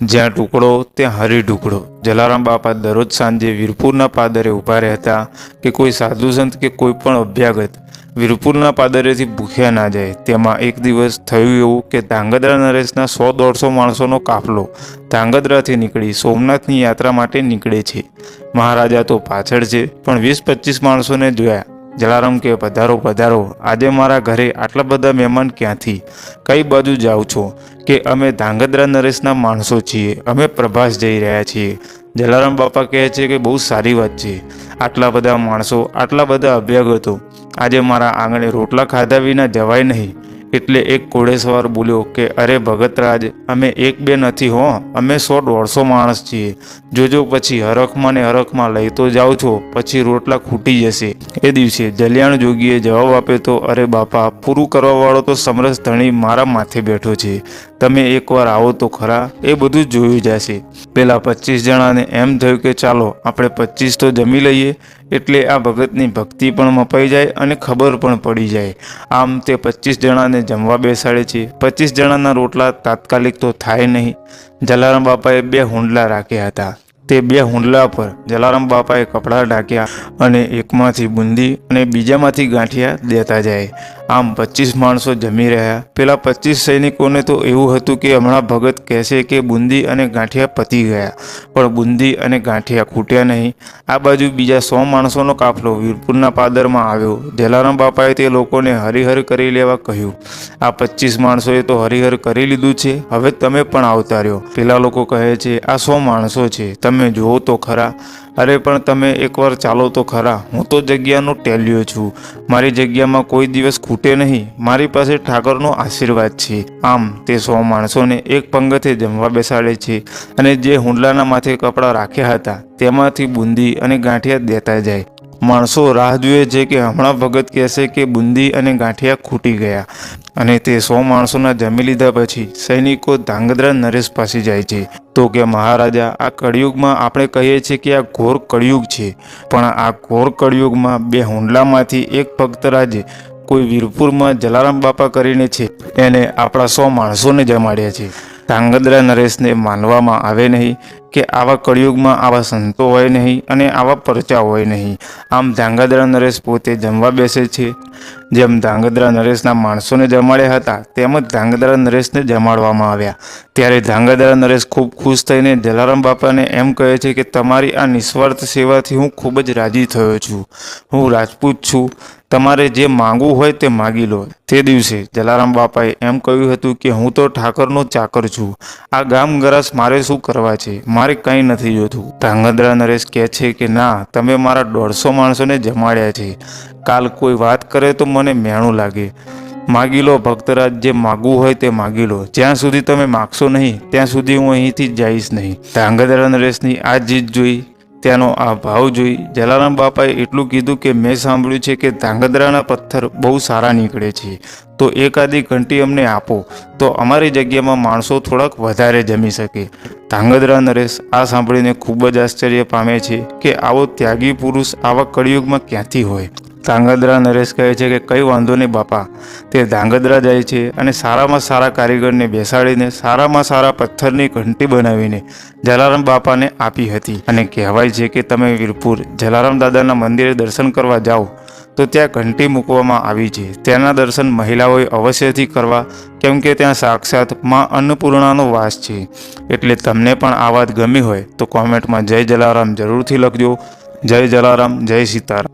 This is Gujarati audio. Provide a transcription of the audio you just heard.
જ્યાં ટુકડો, ત્યાં હરી ટુકડો. જલારામ બાપા દરરોજ સાંજે વીરપુરના પાદરે ઊભા રહેતા કે કોઈ સાધુ સંત કે કોઈ પણ અભ્યાગત વીરપુરના પાદરેથી ભૂખ્યા ના જાય. તેમાં એક દિવસ થયું એવું કે ધાંગધ્રા નરેશના સો દોઢસો માણસોનો કાફલો ધાંગધ્રાથી નીકળી સોમનાથની યાત્રા માટે નીકળે છે. મહારાજા તો પાછળ છે, પણ વીસ પચીસ માણસોને જોયા. જલારામ કે, પધારો પધારો. આજે મારા ઘરે આટલા બધા મહેમાન ક્યાંથી? કઈ બાજુ જાઓ છો? કે અમે ધાંગધ્રા નરેશના માણસો છીએ. અમે પ્રભાસ જઈ રહ્યા છીએ. જલારામ બાપા કહે છે કે, બહુ સારી વાત છે. આટલા બધા માણસો, આટલા બધા અભ્યાગતો. આજે મારા આંગણે રોટલા ખાધા વિના જવાય નહીં. એટલે એક ઘોડેસવાર બોલ્યો કે, અરે ભગતરાજ, અમે એક બે નથી હો. અમે સો દોઢસો માણસ છીએ. જોજો પછી હરખમાં ને હરખમાં લઈ તો જાઓ છો, પછી રોટલા ખૂટી જશે. એ દિવસે જલિયાણ જોગીએ જવાબ આપ્યો તો, અરે બાપા, પૂરું કરવાવાળો તો સમરસ ધણી મારા માથે બેઠો છે. તમે એકવાર આવો તો ખરા. એ બધું જોયું જશે. પેલા પચીસ જણાને એમ થયું કે, ચાલો, આપણે પચીસ તો જમી લઈએ. એટલે આ ભગતની ભક્તિ પણ મપાઈ જાય અને ખબર પણ પડી જાય. આમ તે પચીસ જણાને જમવા બેસાડે છે. પચીસ જણાના રોટલા તાત્કાલિક તો થાય નહીં. જલારામ બાપાએ બે હુંડલા રાખ્યા હતા. તે બે હુંડલા પર જલારામ બાપાએ કપડાં ઢાંક્યા અને એકમાંથી બુંદી અને બીજામાંથી ગાંઠિયા દેતા જાય. આમ પચીસ માણસો જમી રહ્યા. પેલા પચીસ સૈનિકોને તો એવું હતું કે હમણાં ભગત કહેશે કે બુંદી અને ગાંઠિયા પતી ગયા, પણ બુંદી અને ગાંઠિયા ખૂટ્યા નહીં. આ બાજુ બીજા સો માણસોનો કાફલો વીરપુરના પાદરમાં આવ્યો. જલારામ બાપાએ તે લોકોને હરિહર કરી લેવા કહ્યું. આ પચીસ માણસોએ તો હરિહર કરી લીધું છે. હવે તમે પણ આવતા રહ્યો. પેલા લોકો કહે છે, આ સો માણસો છે. તમે જુઓ તો ખરા. અરે, પણ તમે એકવાર ચાલો તો ખરા. હું તો જગ્યાનો ટેલ્યો છું. મારી જગ્યામાં કોઈ દિવસ ખૂટે નહીં. મારી પાસે ઠાકરનો આશીર્વાદ છે. આમ, તે સો માણસોને એક પંગતે જમવા બેસાડે છે અને જે હુંડલાના માથે કપડાં રાખ્યા હતા, તેમાંથી બુંદી અને ગાંઠિયા દેતા જાય. માણસો રાહ જુએ છે કે હમણાં ભગત કહેશે કે બુંદી અને ગાંઠિયા ખૂટી ગયા. અને તે સો માણસોના જમી લીધા પછી સૈનિકો ધાંગધ્રા નરેશ પાસે જાય છે. તો કે મહારાજા, આ કળિયુગમાં આપણે કહીએ છીએ કે આ ઘોર કળિયુગ છે. પણ આ ઘોર કળિયુગમાં બે હુંડલામાંથી એક ભક્તરાજે કોઈ વીરપુરમાં જલારામ બાપા કરીને છે. એને આપણા સો માણસોને જમાડ્યા છે. ધાંગધ્રા નરેશને માનવામાં આવે નહીં. કે આવા કળિયુગમાં આવા સંતો હોય નહીં અને આવા પરચા હોય નહીં. આમ ધાંગધ્રા નરેશ પોતે જમવા બેસે છે. જેમ ધાંગધ્રા નરેશના માણસોને જમાડ્યા હતા, તેમ જ ધાંગધ્રા નરેશને જમાડવામાં આવ્યા. ત્યારે ધાંગધ્રા નરેશ ખૂબ ખુશ થઈને જલારામ બાપાને એમ કહે છે કે તમારી આ નિસ્વાર્થ સેવાથી હું ખૂબ જ રાજી થયો છું. હું રાજપૂત છું. તમારે જે માંગવું હોય તે માગી લો. તે દિવસે જલારામ બાપાએ એમ કહ્યું હતું કે હું તો ઠાકરનો ચાકર છું. આ ગામ ગરાસ મારે શું કરવા છે? મારે કંઈ નથી જોતું ધાંગધ્રા નરેશ કહે છે કે, ના, તમે મારા દોઢસો માણસોને જમાડ્યા છે. કાલ કોઈ વાત કરે તો મને મેણું લાગે. માગી લો ભક્તરાજ, જે માગવું હોય તે માગી લો. જ્યાં સુધી તમે માગશો નહીં, ત્યાં સુધી હું અહીંથી જઈશ નહીં. ધાંગધ્રા નરેશની આ જીત જોઈ, ત્યાંનો આ ભાવ જોઈ, જલારામ બાપાએ એટલું કીધું કે, મેં સાંભળ્યું છે કે ધાંગધ્રાના પથ્થર બહુ સારા નીકળે છે. તો એકાદી ઘંટી અમને આપો. તો અમારી જગ્યામાં માણસો થોડાક વધારે જમી શકે. ધાંગધ્રા નરેશ આ સાંભળીને ખૂબ જ આશ્ચર્ય પામે છે કે આવો ત્યાગી પુરુષ આવા કળિયુગમાં ક્યાંથી હોય? ધાંગધ્રા નરેશ કહે છે કે કંઈ વાંધો નહીં બાપા. તે ધાંગધ્રા જાય છે અને સારામાં સારા કારીગરને બેસાડીને સારામાં સારા પથ્થરની ઘંટી બનાવીને જલારામ બાપાને આપી હતી. અને કહેવાય છે કે તમે વીરપુર જલારામ દાદાના મંદિરે દર્શન કરવા જાઓ, તો ત્યાં ઘંટી મૂકવામાં આવી છે. તેના દર્શન મહિલાઓએ અવશ્યથી કરવા, કેમ કે ત્યાં સાક્ષાતમાં અન્નપૂર્ણાનો વાસ છે. એટલે તમને પણ આ વાત ગમી હોય, તો કોમેન્ટમાં જય જલારામ જરૂરથી લખજો. જય જલારામ, જય સીતારામ.